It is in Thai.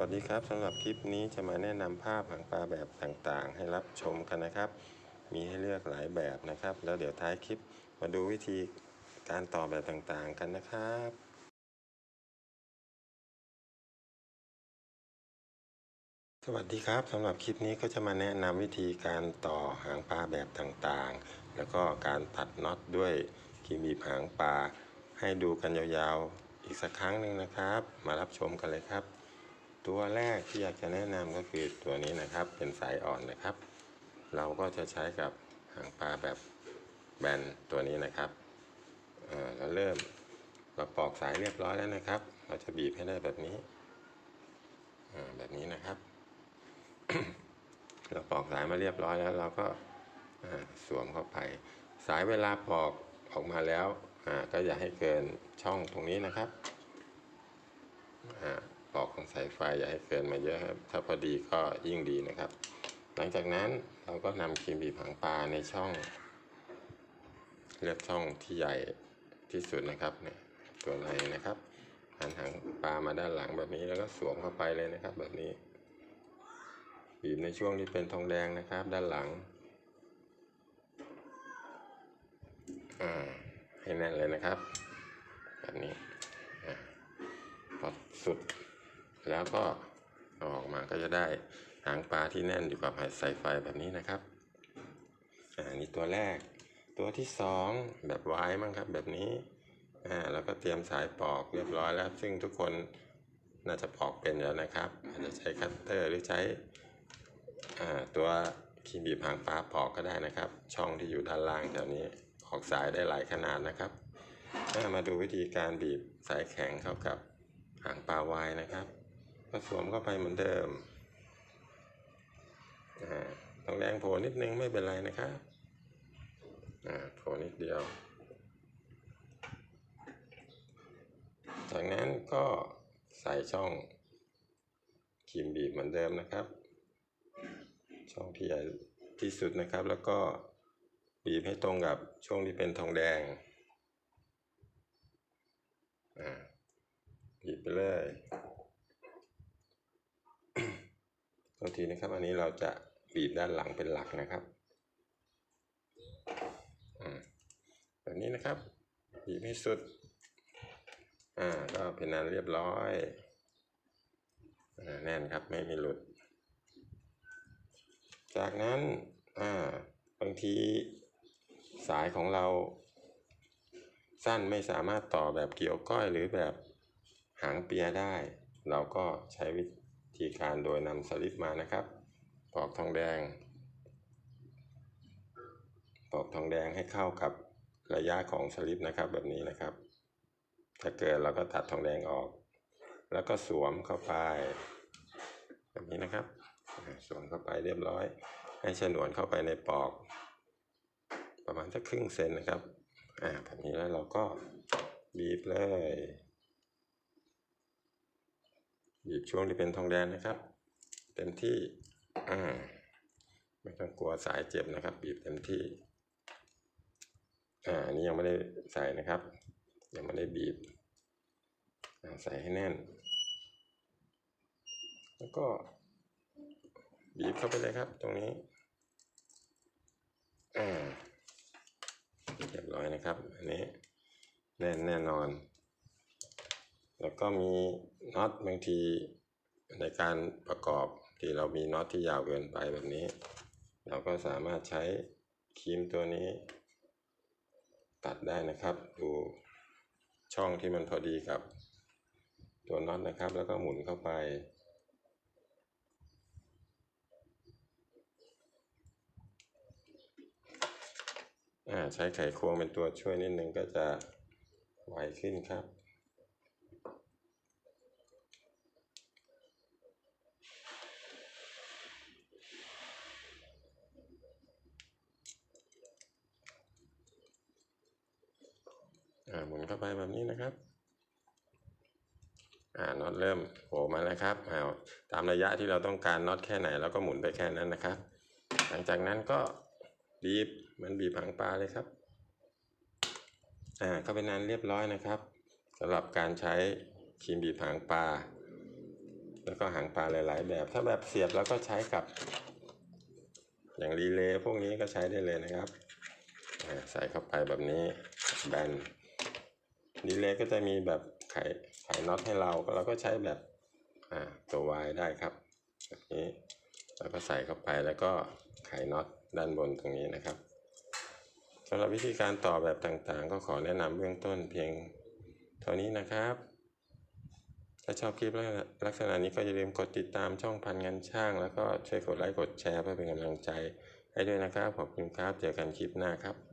วัสดีครับสำหรับคลิปนี้จะมาแนะนำภาพหางปลาแบบต่างๆ ให้รับชมกันนะครับ มีให้เลือกหลายแบบนะครับ แล้วเดี๋ยวท้ายคลิปมาดูวิธีการต่อแบบต่างๆกันนะครับสวัสดีครับสำหรับคลิปนี้ก็จะมาแนะนำวิธีการต่อหางปลาแบบต่างๆ แล้วก็การตัดน็อตด้วยครีมบีบหางปลาให้ดูกันยาวๆอีกสักครั้งหนึ่งนะครับ มารับชมกันเลยครับ ตัวแรกที่อยากจะแนะนำก็คือตัวนี้นะครับเป็นสายอ่อนนะครับ เราก็จะใช้กับหางปลาแบบแบนตัวนี้นะครับเราเริ่มเราปอกสายเรียบร้อยแล้วนะครับ เราจะบีบให้ได้แบบนี้แบบนี้นะครับเราปอกสายมาเรียบร้อยแล้ว เราก็สวมเข้าไป สายเวลาปอกออกมาแล้วก็อย่าให้เกินช่องตรงนี้นะครับ ออกของสายไฟอย่าให้เกินมาเยอะครับถ้าพอดีก็ยิ่งดีนะครับ หลังจากนั้นเราก็นำครีมบีบหางปลาในช่อง เลือกช่องที่ใหญ่ที่สุดนะครับเนี่ยตัวในนะครับหันหางปลามาด้านหลังแบบนี้แล้วก็สวมเข้าไปเลยนะครับ แบบนี้บีบในช่วงที่เป็นทองแดงนะครับ ด้านหลังอ่าให้แน่นเลยนะครับ แบบนี้พอสุด แล้วก็ออกมาก็จะได้หางปลาที่แน่นอยู่กับสายไฟแบบนี้นะครับอ่านี่ตัวแรก ตัวที่สองแบบวายมั้งครับแบบนี้อ่าแล้วก็เตรียมสายปอกเรียบร้อยแล้ว ซึ่งทุกคนน่าจะปอกเป็นแล้วนะครับ อาจจะใช้คัตเตอร์หรือใช้อ่าตัวครีมบีบหางปลาปอกก็ได้นะครับ ช่องที่อยู่ด้านล่างแถวนี้ออกสายได้หลายขนาดนะครับอ่ามาดูวิธีการบีบสายแข็งเข้ากับหางปลาวายนะครับ ก็สวมเข้าไปเหมือนเดิมต้องแรงโผล่นิดนึงไม่เป็นไรนะครับโผล่นิดเดียว จากนั้นก็ใส่ช่องครีมบีบเหมือนเดิมนะครับ ช่องที่ใหญ่ที่สุดนะครับ แล้วก็บีบให้ตรงกับช่วงที่เป็นทองแดงบีบไปเลย โทีนะครับ อันนี้เราจะบีบด้านหลังเป็นหลักนะครับอืมแบบนี้นะครับบีบให้สุด อ่า ก็เป็นอันเรียบร้อยอ่าแน่นครับไม่มีหลุด จากนั้น อ่า บางทีสายของเรา สั้นไม่สามารถต่อแบบเกี่ยวก้อยหรือแบบหางเปียได้ เราก็ใช้วิธี การโดยนำสลิปมานะครับปอกทองแดงปอกทองแดงให้เข้ากับระยะของสลิปนะครับแบบนี้นะครับ ถ้าเกิดเราก็ตัดทองแดงออก แล้วก็สวมเข้าไป แบบนี้นะครับ สวมเข้าไปเรียบร้อย ให้ฉนวนเข้าไปในปอก ประมาณสักครึ่งเซนนะครับอ่าแบบนี้แล้วเราก็บีบเลย บีบช่วงที่เป็นทองแดงนะครับ เต็มที่อ่าไม่ต้องกลัวสายเจ็บนะครับบีบเต็มที่อ่านี้ยังไม่ได้ใส่นะครับ ยังไม่ได้บีบใส่ให้แน่น แล้วก็บีบเข้าไปเลยครับ ตรงนี้อ่าเรียบร้อยนะครับ อันนี้แน่นแน่นอน แล้วก็มีน็อตบางทีในการประกอบที่เรามีน็อตที่ยาวเกินไปแบบนี้ เราก็สามารถใช้ครีมตัวนี้ ตัดได้นะครับ ดูช่องที่มันพอดีกับตัวน็อตนะครับ แล้วก็หมุนเข้าไปอ่าใช้ไขควงเป็นตัวช่วยนิดนึงก็จะไวขึ้นครับ อ่าหมุนเข้าไปแบบนี้นะครับอ่าน็อตเริ่มโผล่มาแล้วครับอ่าตามระยะที่เราต้องการน็อตแค่ไหนเราก็หมุนไปแค่นั้นนะครับ หลังจากนั้นก็บีบมันบีบหางปลาเลยครับอ่าก็เป็นอันเรียบร้อยนะครับสำหรับการใช้ครีมบีบหางปลาแล้วก็หางปลาหลาย ๆ แบบ ถ้าแบบเสียบแล้วก็ใช้กับ อย่างรีเลย์พวกนี้ก็ใช้ได้เลยนะครับ ใส่เข้าไปแบบนี้แบน รีเลย์ก็จะมีแบบไขไขน็อตให้เราเราก็ใช้แบบอ่าตัววายได้ครับแบบนี้แล้วก็ใส่เข้าไปแล้วก็ไขน็อตด้านบนตรงนี้นะครับสำหรับวิธีการต่อแบบต่างๆ ก็ขอแนะนำเบื้องต้นเพียงเท่านี้นะครับ ถ้าชอบคลิปลักษณะนี้ก็อย่าลืมกดติดตามช่องพันงานช่าง แล้วก็ช่วยกดไลค์กดแชร์เพื่อเป็นกำลังใจให้ด้วยนะครับ ขอบคุณครับ เจอกันคลิปหน้าครับ